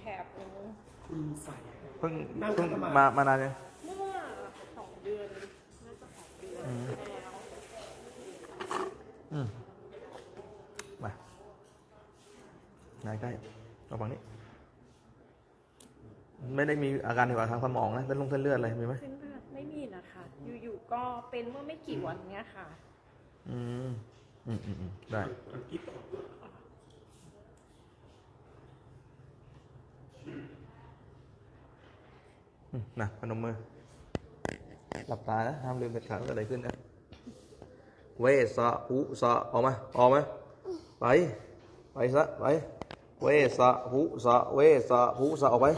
แถบนึงคุณใส่ เพิ่งนั่งเพิ่งขัดสมาธิ มามานานยังเมื่อสองเดือนน่าจะสองเดือนแล้วอืมมาไหนใกล้เอาฝั่งนี้ ไม่ได้มีอาการเกี่ยวกับทางสมองนะเส้นลงเส้นเลือดอะไรมีไหมเส้นเลือดไม่มีนะคะ อยู่ๆก็เป็นเมื่อไม่กี่วันเนี้ยค่ะ อืมอืมอืมอืมได้เอากิ๊บออก อืม นะพนมมือ หลับตานะห้ามลืมเด็ดขาดว่าเกิดอะไรขึ้นนะ เวสะหุสะออกมา ออกมา ไป ไปซะ ไป เวสะหุสะเวสะหุสะออกไป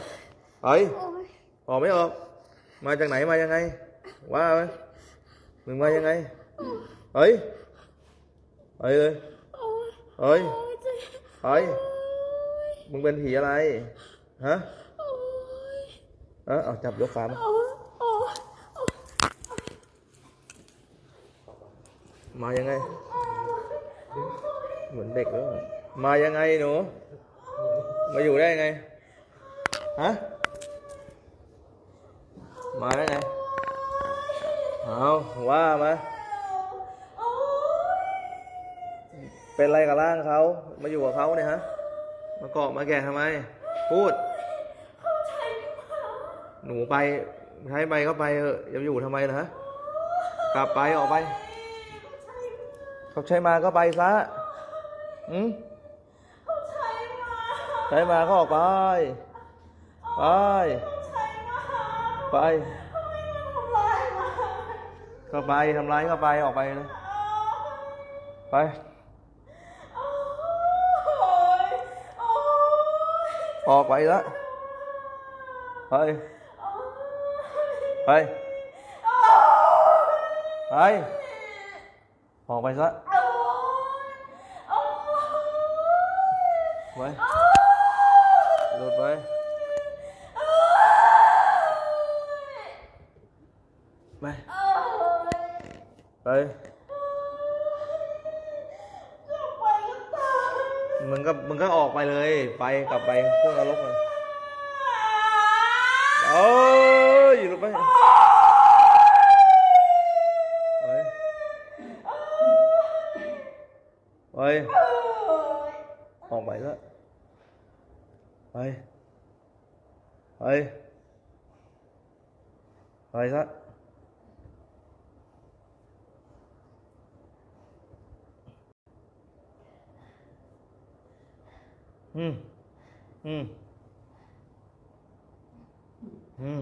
ไป ออกไม่ออก มาจากไหนมายังไง ว่าไหมมึงมายังไง เฮ้ย เฮ้ยเลยเฮ้ย เฮ้ย มึงเป็นผีอะไร ฮะ เออเอาจับยกขามามายังไง เหมือนเด็กเลยมายังไงหนู มาอยู่ได้ยังไง ฮะ มาได้ไง เอาว่ามาเป็นไรกับร่างเขา มาอยู่กับเขาเนี่ยฮะ มาเกาะมาแก่ทำไม พูด หนูไปใช้ไปก็ไปเถออย่าอยู่ทำไมนะฮะกลับไปออกไปเขาใช้มาก็ไปซะอืมใช้มาก็ออกไป ไป ไปก็ไปทำร้ายก็ไปออกไปเลยไปออกไปละไป ไป ไป ออกไปซะไปหลุดไปไป ไป มึงก็มึงก็ออกไปเลย ไปกลับไปพวกนรกเลยเอ้ยอยู่ลงไปไป ไปออกไปแล้วไปไปไปซะอืมอืมอืม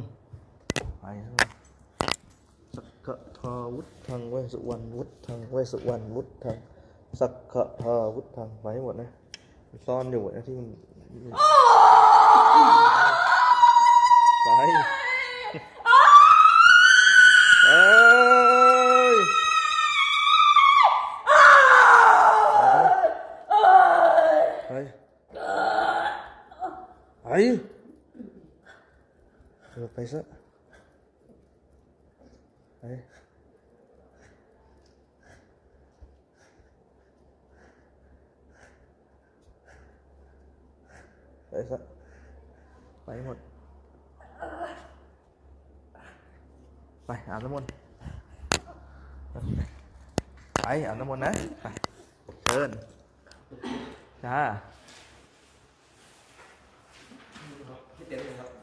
ไปแล้วสักขะทาวุฒทางเวสุวรรณวุฒทางเวสุวรรณวุฒทาง สักขะทาวุฒทางไปให้หมดนะ ซ่อนอยู่นะที่มันไปเอ้ยไปไปหลบไปซะไป อ้สัไปหมด ไปอาบน้ำมนต์ไปอาบน้ำมนต์นะ ไปเดินจ้าเต็มเลยครับ